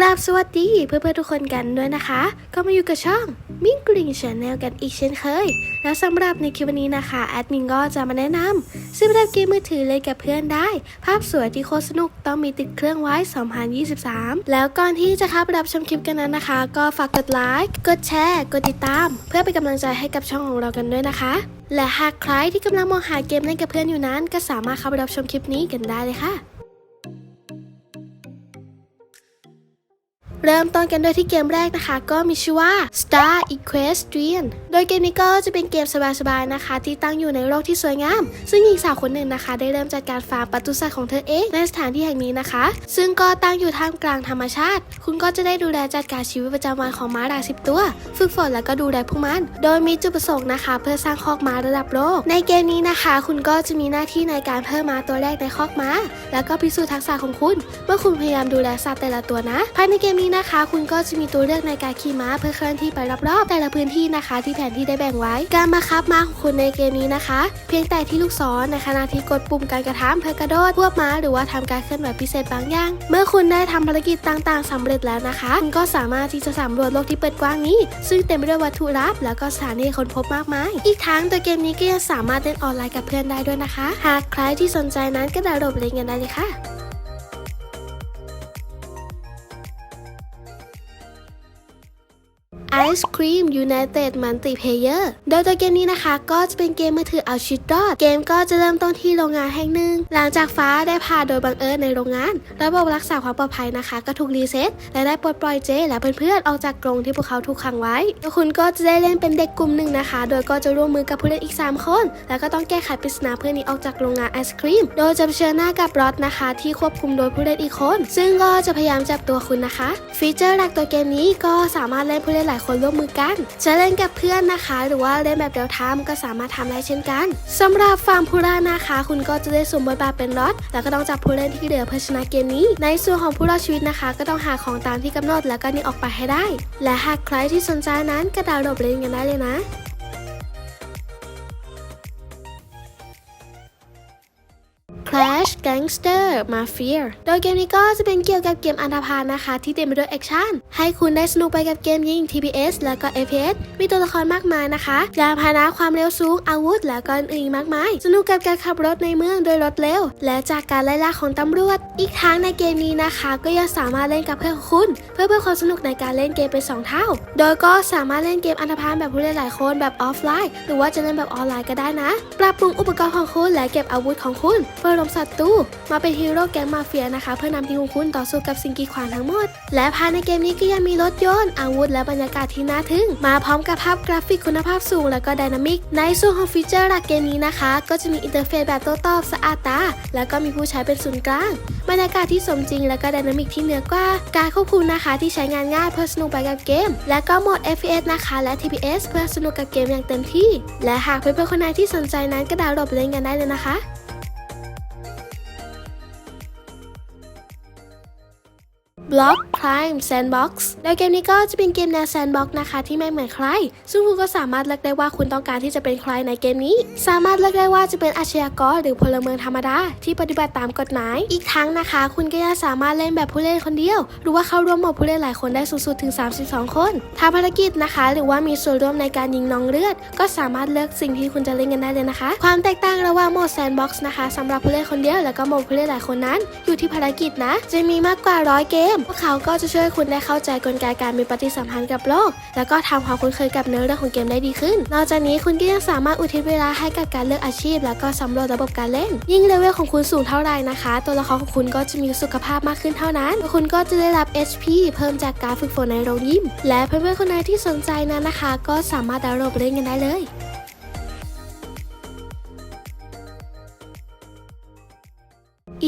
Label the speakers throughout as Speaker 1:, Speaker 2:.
Speaker 1: กราบสวัสดีเพื่อนๆทุกคนกันด้วยนะคะ ก็มาอยู่กับช่องมิงกริงชาแนลกันอีกเช่นเคย และสำหรับในคลิปวันนี้นะคะแอดมินก็จะมาแนะนำซึ่งรับเกมมือถือเล่นกับเพื่อนได้ ภาพสวยที่โคตรสนุกต้องมีติดเครื่องไว้ 2023 แล้วก่อนที่จะเข้าไปรับชมคลิปกันนั้นนะคะ ก็ฝากกดไลค์กดแชร์กดติดตาม เพื่อเป็นกำลังใจให้กับช่องของเรากันด้วยนะคะ และหากใครที่กำลังมองหาเกมเล่นกับเพื่อนอยู่นั้น ก็สามารถเข้าไปรับชมคลิปนี้กันได้เลยค่ะ เริ่มต้นกันด้วยที่เกมแรกนะคะ ก็มีชื่อว่า Star Equestrian โดยเกมนี้ก็จะเป็นเกมสบายๆนะคะ ที่ตั้งอยู่ในโลกที่สวยงาม ซึ่งหญิงสาวคนหนึ่งนะคะ ได้เริ่มจัดการฟาร์มปศุสัตว์ของเธอเองในสถานที่แห่งนี้นะคะ ซึ่งก็ตั้งอยู่ท่ามกลางธรรมชาติ คุณก็จะได้ดูแลจัดการชีวิตประจำวันของม้าหลายสิบตัว ฝึกฝนแล้วก็ดูแลพวกมัน โดยมีจุดประสงค์นะคะ เพื่อสร้างคอกม้าระดับโลก ในเกมนี้นะคะ คุณก็จะมีหน้าที่ในการเพิ่มม้าตัวแรกในคอกม้า แล้วก็พิสูจน์ทักษะของคุณ เมื่อคุณพยายามดูแลสัตว์แต่ละตัวนะภายในเกมนี้นะคะ คุณก็จะมีตัวเลือกในการขี่ม้าเพื่อเคลื่อนที่ไปรอบๆ แต่ละพื้นที่นะคะ ที่แผนที่ได้แบ่งไว้ การบังคับม้าของคุณในเกมนี้นะคะ เพียงแต่ที่ลูกศรในขณะที่กดปุ่มการกระทำเพื่อกระโดดควบม้าหรือว่าทำการเคลื่อนไหวพิเศษบางอย่าง เมื่อคุณได้ทำภารกิจต่างๆสำเร็จแล้วนะคะ คุณก็สามารถที่จะสำรวจโลกที่เปิดกว้างนี้ ซึ่งเต็มไปด้วยวัตถุลับ แล้วก็สถานที่ค้นพบมากมาย อีกทั้งตัวเกมนี้ก็ยังสามารถเล่นออนไลน์กับเพื่อนได้ด้วยนะคะ หากใครที่สนใจนั้นก็ดาวน์โหลดเล่นกันได้เลยค่ะ Ice Cream United Multiplayer โดยตัวเกมนี้นะคะ ก็จะเป็นเกมมือถือเอาชีวิตรอด เกมก็จะเริ่มต้นที่โรงงานแห่งหนึ่ง หลังจากฟ้าได้พาโดยบังเอิญในโรงงาน ระบบรักษาความปลอดภัยนะคะ ก็ถูกรีเซ็ตและได้ปลดปล่อยเจ และเพื่อนๆออกจากกรงที่พวกเขาถูกขังไว้แล้วคุณก็จะได้เล่นเป็นเด็กกลุ่มหนึ่งนะคะ โดยก็จะร่วมมือกับผู้เล่นอีก 3 คน แล้วก็ต้องแก้ไขปริศนาเพื่อนนี้ออกจากโรงงานไอศครีม โดยจะเผชิญหน้ากับรอดนะคะ ที่ควบคุมโดยผู้เล่นอีกคน ซึ่งก็จะพยายามจับตัวคุณนะคะ ฟีเจอร์หลักตัวเกมนี้ก็สามารถเล่นผู้เล่นหลายคนร่วมมือกัน จะเล่นกับเพื่อนนะคะ หรือว่าเล่นแบบเดียวทามก็สามารถทำได้เช่นกันสำหรับฟาร์มพูรานะคะ คุณก็จะได้สวมบทบาทเป็นรอดแล้วก็ต้องจับผู้เล่นที่เหลือเพื่อชนะเกมนี้ ในส่วนของผู้รอดชีวิตนะคะ ก็ต้องหาของตามที่กำหนดแล้วก็นี่ออกไปให้ได้ และหากใครที่สนใจนั้นก็ดาวน์โหลดเล่นกันได้เลยนะ Clash Gangster Mafia โดยเกมนี้ก็จะเป็นเกี่ยวกับเกมอันธพาลนะคะ ที่เต็มไปด้วยแอคชั่น ให้คุณได้สนุกไปกับเกมยิง TPS แล้วก็ FPS มีตัวละครมากมายนะคะยานพาหนะความเร็วสูงอาวุธ แล้วก็อื่นๆมากมาย สนุกกับการขับรถในเมืองโดยรถเร็ว และจากการไล่ล่าของตำรวจ อีกทั้งในเกมนี้นะคะ ก็ยังสามารถเล่นกับเพื่อนของคุณ เพื่อเพิ่มความสนุกในการเล่นเกมเป็นสองเท่า โดยก็สามารถเล่นเกมอันธพาลแบบผู้เล่นหลายคนแบบออฟไลน์ หรือว่าจะเล่นแบบออนไลน์ก็ได้นะ ปรับปรุงอุปกรณ์ของคุณและเก็บอาวุธของคุณเพื่อลมศัตรูมาเป็นฮีโร่แก๊งมาเฟียนะคะ เพื่อนำทีมของคุณต่อสู้กับสิ่งกีดขวางทั้งหมด และภายในเกมนี้ก็ยังมีรถยนต์อาวุธและบรรยากาศที่น่าทึ่ง มาพร้อมกับภาพกราฟิกคุณภาพสูงและก็ไดนามิก ในส่วนของฟีเจอร์หลักเกมนี้นะคะ ก็จะมีอินเทอร์เฟซแบบโต้ตอบสะอาดตา แล้วก็มีผู้ใช้เป็นศูนย์กลาง บรรยากาศที่สมจริง และก็ไดนามิกที่เหนือกว่า การควบคุมนะคะที่ใช้งานง่ายเพื่อสนุกไปกับเกม และก็โหมด FPS นะคะและ TPS เพื่อสนุกกับเกมอย่างเต็มที่ และหากเพื่อนๆคนไหนที่สนใจนั้นก็ดาวน์โหลดเล่นกันได้เลยนะคะ Block Prime Sandbox โดยเกมนี้ก็จะเป็นเกมแนว Sandbox นะคะที่ไม่เหมือนใคร ซึ่งคุณก็สามารถเลือกได้ว่าคุณต้องการที่จะเป็นใครในเกมนี้ สามารถเลือกได้ว่าจะเป็นอาชญากรหรือพลเมืองธรรมดาที่ปฏิบัติตามกฎหมาย อีกทั้งนะคะ คุณก็ยังสามารถเล่นแบบผู้เล่นคนเดียว หรือว่าเข้าร่วมหมดผู้เล่นหลายคนได้สูงสุดถึง 32 คนทำภารกิจนะคะ หรือว่ามีส่วนร่วมในการยิงน้องเลือด ก็สามารถเลือกสิ่งที่คุณจะเล่นกันได้เลยนะคะ ความแตกต่างระหว่างโหมด Sandbox นะคะสำหรับผู้เล่นคนเดียว แล้วก็โหมดผู้เล่นหลายคนนั้น อยู่ที่ภารกิจนะ จะมีมากกว่าร้อยเกมพวกเขาก็จะช่วยคุณได้เข้าใจกลไกการมีปฏิสัมพันธ์กับโลก แล้วก็ทำความคุ้นเคยกับเนื้อเรื่องของเกมได้ดีขึ้น นอกจากนี้คุณก็ยังสามารถอุทิศเวลาให้กับการเลือกอาชีพ แล้วก็สำรวจระบบการเล่น ยิ่งเลเวลของคุณสูงเท่าไหร่นะคะ ตัวละครของคุณก็จะมีสุขภาพมากขึ้นเท่านั้น คุณก็จะได้รับ HP เพิ่มจากการฝึกฝนในโรงยิม และเพื่อนๆคนไหนที่สนใจนั้นนะคะ ก็สามารถดาวน์โหลดเล่นกันได้เลย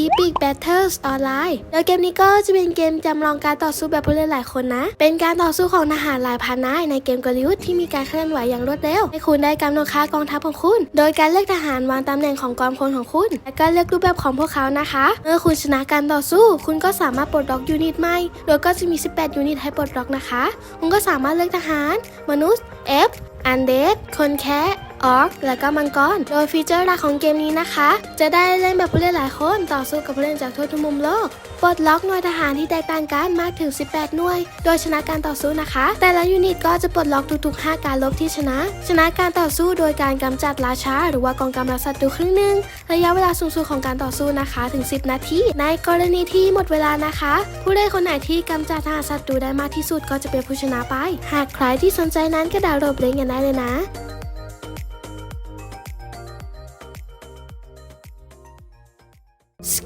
Speaker 1: Epic Battles Online โดยเกมนี้ก็จะเป็นเกมจำลองการต่อสู้แบบผู้เล่นหลายคนนะ เป็นการต่อสู้ของทหารหลายพันนายในเกมกลยุทธ์ที่มีการเคลื่อนไหวอย่างรวดเร็ว ให้คุณได้กำหนดค่ากองทัพของคุณ โดยการเลือกทหารวางตำแหน่งของกองพลของคุณ และก็เลือกรูปแบบของพวกเขานะคะ เมื่อคุณชนะการต่อสู้ คุณก็สามารถปลดล็อกยูนิตใหม่ โดยก็จะมี 18 ยูนิตให้ปลดล็อกนะคะ คุณก็สามารถเลือกทหาร มนุษย์ F อันเดดคนแคะ ออร์กและก็มังกร โดยฟีเจอร์หลักของเกมนี้นะคะ จะได้เล่นแบบผู้เล่นหลายคนต่อสู้กับผู้เล่นจากทั่วทุกมุมโลก ปลดล็อกหน่วยทหารที่แตกต่างกันมากถึง 18 หน่วย โดยชนะการต่อสู้นะคะ แต่ละยูนิตก็จะปลดล็อกทุกๆ 5 การลบที่ชนะ ชนะการต่อสู้โดยการกำจัดราชาหรือว่ากองกำลังศัตรูครึ่งหนึ่งระยะเวลาสูงสุดของการต่อสู้นะคะถึง 10 นาที ในกรณีที่หมดเวลานะคะ ผู้เล่นคนไหนที่กำจัดทหารศัตรูได้มากที่สุดก็จะเป็นผู้ชนะไป หากใครที่สนใจนั้นก็ดาวน์โหลดเล่นกันได้เลยนะ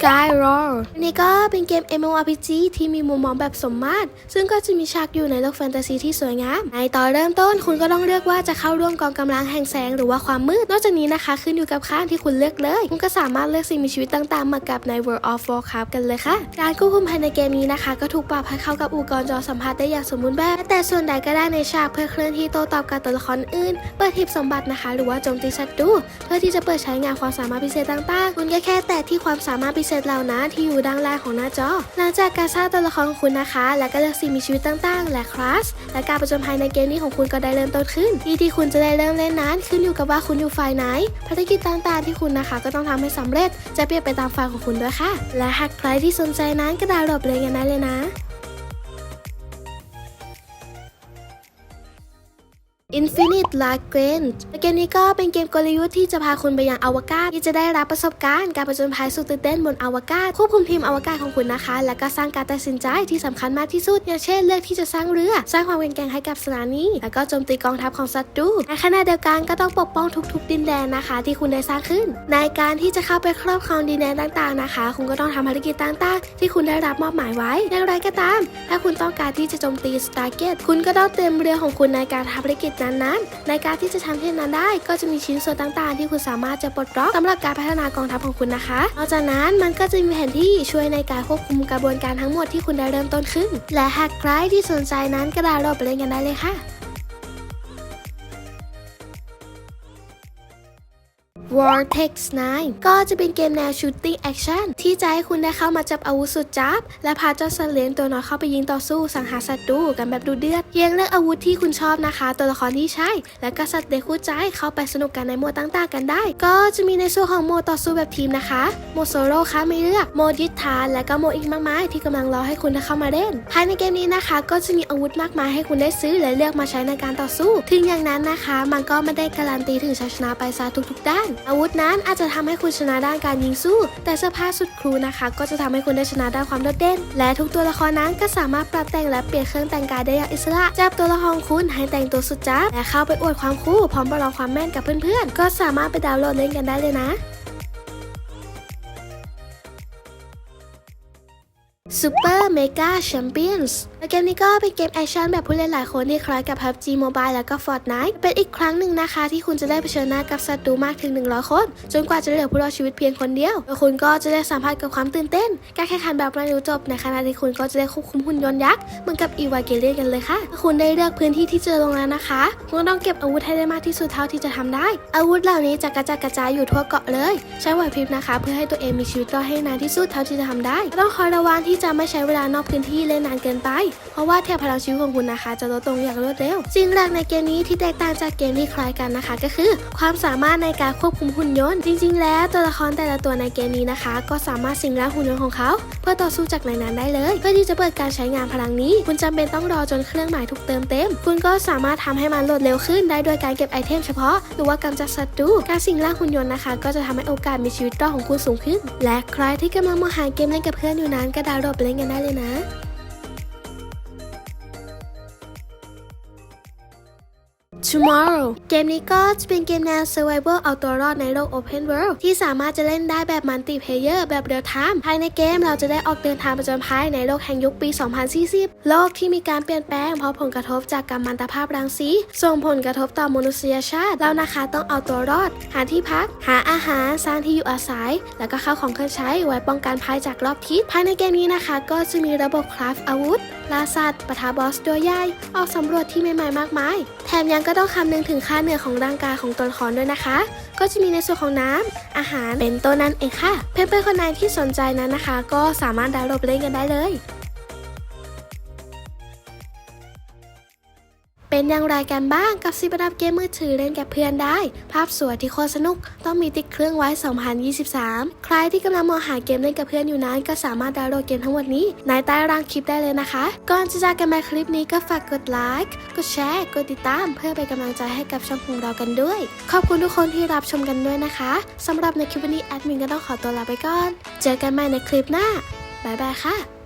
Speaker 1: Sky Roar อันนี้ก็เป็นเกม MMORPG ที่มีมุมมองแบบสมมาตร ซึ่งก็จะมีฉากอยู่ในโลกแฟนตาซีที่สวยงาม ในตอนเริ่มต้นคุณก็ต้องเลือกว่าจะเข้าร่วมกองกำลังแห่งแสงหรือว่าความมืด นอกจากนี้นะคะ ขึ้นอยู่กับข้างที่คุณเลือกเลย คุณก็สามารถเลือกสิ่งมีชีวิตต่างๆ มากับใน World of Warcraft กันเลยค่ะ การควบคุมภายในเกมนี้นะคะ ก็ถูกปรับให้เข้ากับอุปกรณ์จอสัมผัสได้อย่างสมบูรณ์แบบ แต่ส่วนใดก็ได้ในฉากเพื่อเคลื่อนที่โต้ตอบกับตัวละครอื่น เปิดหีบสมบัตินะคะ หรือว่าโจมตีศัตรูเพื่อที่จะเปิดใช้งานความสามารถพิเศษต่างๆ คุณก็แค่แตะที่ความสามารถพิเศษเจตเหล่านะที่อยู่ด้านล่างของหน้าจอ หลังจากการสร้างตัวละครของคุณนะคะ และก็เลือกสิ่งมีชีวิตต่างๆ และคลาส และการประจนภัยในเกมนี้ของคุณก็ได้เริ่มต้นขึ้นที่ที่คุณจะได้เริ่มเล่นนั้นขึ้นอยู่กับว่าคุณอยู่ฝ่ายไหน ภารกิจต่างๆ ที่คุณนะคะ ก็ต้องทำให้สำเร็จ จะเปลี่ยนไปตามฝ่ายของคุณด้วยค่ะ และหากใครที่สนใจนั้นก็ดาวน์โหลดเลยกันได้เลยนะ Infinite Lagrange เกมนี้ก็เป็นเกมกลยุทธ์ที่จะพาคุณไปยังอวกาศที่จะได้รับประสบการณ์การประจนภัยสุดตื่นเต้นบนอวกาศควบคุมทีมอวกาศของคุณนะคะ และก็สร้างการตัดสินใจที่สำคัญมากที่สุด อย่างเช่นเลือกที่จะสร้างเรือ สร้างความแข็งแกร่งให้กับสถานี แล้วก็โจมตีกองทัพของศัตรูในขณะเดียวกันก็ต้องปกป้องทุก ๆ ดินแดนนะคะ ที่คุณได้สร้างขึ้น ในการที่จะเข้าไปครอบครองดินแดนต่างๆนะคะ คุณก็ต้องทำภารกิจต่างๆ ที่คุณได้รับมอบหมายไว้อย่างไรก็ตาม ถ้าคุณต้องการที่จะโจมตี Stargate คุณก็ต้องเตรียมเรือของคุณในการทำภารกิจนั้นๆในการที่จะทำเช่นนั้นได้ ก็จะมีชิ้นส่วนต่างๆ ที่คุณสามารถจะปลดล็อกสำหรับการพัฒนากองทัพของคุณนะคะนอกจากนั้นมันก็จะมีแผนที่ช่วยในการควบคุมกระบวนการทั้งหมดที่คุณได้เริ่มต้นขึ้น และหากใครที่สนใจนั้นก็ดาวน์โหลดไปเล่นกันได้เลยค่ะ Vortex 9 ก็จะเป็นเกมแนว Shooting Action ที่จะให้คุณได้เข้ามาจับอาวุธสุดจับ และพาเจ้าสัตว์เลี้ยงตัวน้อยเข้าไปยิงต่อสู้สังหารศัตรูกันแบบดูเดือดเพียงเลือกอาวุธที่คุณชอบนะคะ ตัวละครที่ใช่ และก็สัตว์เลี้ยงคู่ใจเข้าไปสนุกกันในโหมดต่างๆกันได้ ก็จะมีในส่วนของโหมดต่อสู้แบบทีมนะคะโหมดโซโล่ค่ะไม่เลือกโหมดยึดฐานและก็โหมดอีกมากมายที่กำลังรอให้คุณได้เข้ามาเล่นภายในเกมนี้นะคะ ก็จะมีอาวุธมากมายให้คุณได้ซื้อและเลือกมาใช้ในการต่อสู้ ถึงอย่างนั้นนะคะ มันก็ไม่ได้การันตีถึงชัยชนะไปซะทุกๆ ด้าน อาวุธนั้นอาจจะทำให้คุณชนะด้านการยิงสู้ แต่เสื้อผ้าสุดครูนะคะ ก็จะทำให้คุณได้ชนะด้านความโดดเด่น และทุกตัวละครนั้นก็สามารถปรับแต่งและเปลี่ยนเครื่องแต่งกายได้อย่างอิสระจับตัวละครคุณให้แต่งตัวสุดจ้าบและเข้าไปอวดความคู่พร้อมประลองความแม่นกับเพื่อนๆ ก็สามารถไปดาวน์โหลดเล่นกันได้เลยนะ Super Mega Champions เกมนี้ก็เป็นเกมแอคชั่นแบบผู้เล่นหลายคนที่คล้ายกับ PUBG Mobile แล้วก็ Fortnite เป็นอีกครั้งหนึ่งนะคะ ที่คุณจะได้เผชิญหน้ากับศัตรูมากถึง 100 คน จนกว่าจะเหลือผู้รอดชีวิตเพียงคนเดียวแล้วคุณก็จะได้สัมผัสกับความตื่นเต้น การแข่งขันแบบไม่รู้จบในขณะที่คุณก็จะได้ควบคุมหุ่นยนต์ยักษ์เหมือนกับอีวาเกเลียนกันเลยค่ะคุณได้เลือกพื้นที่ที่เจอลงแล้วนะคะ คุณก็ต้องเก็บอาวุธให้ได้มากที่สุดเท่าที่จะทำได้ อาวุธเหล่านี้จะกระจัดกระจายอยู่ทั่วเกาะเลย ใช้ไหวพริบนะคะ เพื่อให้ตัวเองมีชีวิตรอดให้นานที่สุดเท่าที่จะทำได้ ต้องคอยระวังที่จะไม่ใช้เวลานอกพื้นที่เล่นนานเกินไปเพราะว่าแถบพลังชีวิตของคุณนะคะ จะลดลงอย่างรวดเร็วสิ่งแรกในเกมนี้ที่แตกต่างจากเกมที่คล้ายกันนะคะ ก็คือ ความสามารถในการควบคุมหุ่นยนต์ จริง ๆ แล้วตัวละครแต่ละตัวในเกมนี้นะคะ ก็สามารถสิงร่างหุ่นยนต์ของเขา เพื่อต่อสู้จากในนั้นได้เลย เพื่อที่จะเปิดการใช้งานพลังนี้ คุณจำเป็นต้องรอจนเครื่องหมายถูกเติมเต็ม คุณก็สามารถทำให้มันโหลดเร็วขึ้นได้โดยการเก็บไอเทมเฉพาะ หรือว่ากำจัดศัตรูการสิงร่างหุ่นยนต์นะคะ ก็จะทำให้โอกาสมีชีวิตรอดของคุณสูงขึ้น และใครที่กำลังมองหาเกมเล่นกับเพื่อนอยู่นั้นก็ดาวน์โหลดไปเล่นกันได้เลยนะ Tomorrow เกมนี้ก็จะเป็นเกมแนว Survival เอาตัวรอดในโลก Open World ที่สามารถจะเล่นได้แบบมัลติเพเยอร์แบบเรียลไทม์ภายในเกมเราจะได้ออกเดินทางประจนภัยในโลกแห่งยุคปี 2040 โลกที่มีการเปลี่ยนแปลงเพราะผลกระทบจากกัมมันตภาพรังสี ส่งผลกระทบต่อมนุษยชาติ เรานะคะต้องเอาตัวรอด หาที่พัก หาอาหาร สร้างที่อยู่อาศัย แล้วก็เข้าของเครื่องใช้ไว้ป้องกันภัยจากรอบทิศภายในเกมนี้นะคะ ก็จะมีระบบคราฟอาวุธ ล่าสัตว์ปะทะบอสตัวใหญ่ ออกสำรวจที่ใหม่ๆมากมาย แถมยังก็ต้องคำนึงถึงค่าเหนื่อยของร่างกายของตัวละครด้วยนะคะ ก็จะมีในส่วนของน้ำ อาหาร เป็นต้นนั่นเองค่ะ เพื่อนๆคนไหนที่สนใจนั้นนะคะ ก็สามารถดาวน์โหลดเล่นกันได้เลย เป็นอย่างไรกันบ้างกับสิบอันดับเกมมือถือเล่นกับเพื่อนได้ ภาพสวยที่โคตรสนุกต้องมีติดเครื่องไว้ 2023 ใครที่กำลังมองหาเกมเล่นกับเพื่อนอยู่นั้น ก็สามารถดาวน์โหลดเกมทั้งหมดนี้ในใต้ล่างคลิปได้เลยนะคะ ก่อนจะจากกันไปคลิปนี้ก็ฝากกดไลค์กดแชร์กดติดตาม เพื่อเป็นกำลังใจให้กับช่องของเรากันด้วย ขอบคุณทุกคนที่รับชมกันด้วยนะคะสำหรับในคลิปวันนี้แอดมินก็ต้องขอตัวลาไปก่อน เจอกันใหม่ในคลิปหน้าบ๊ายบายค่ะ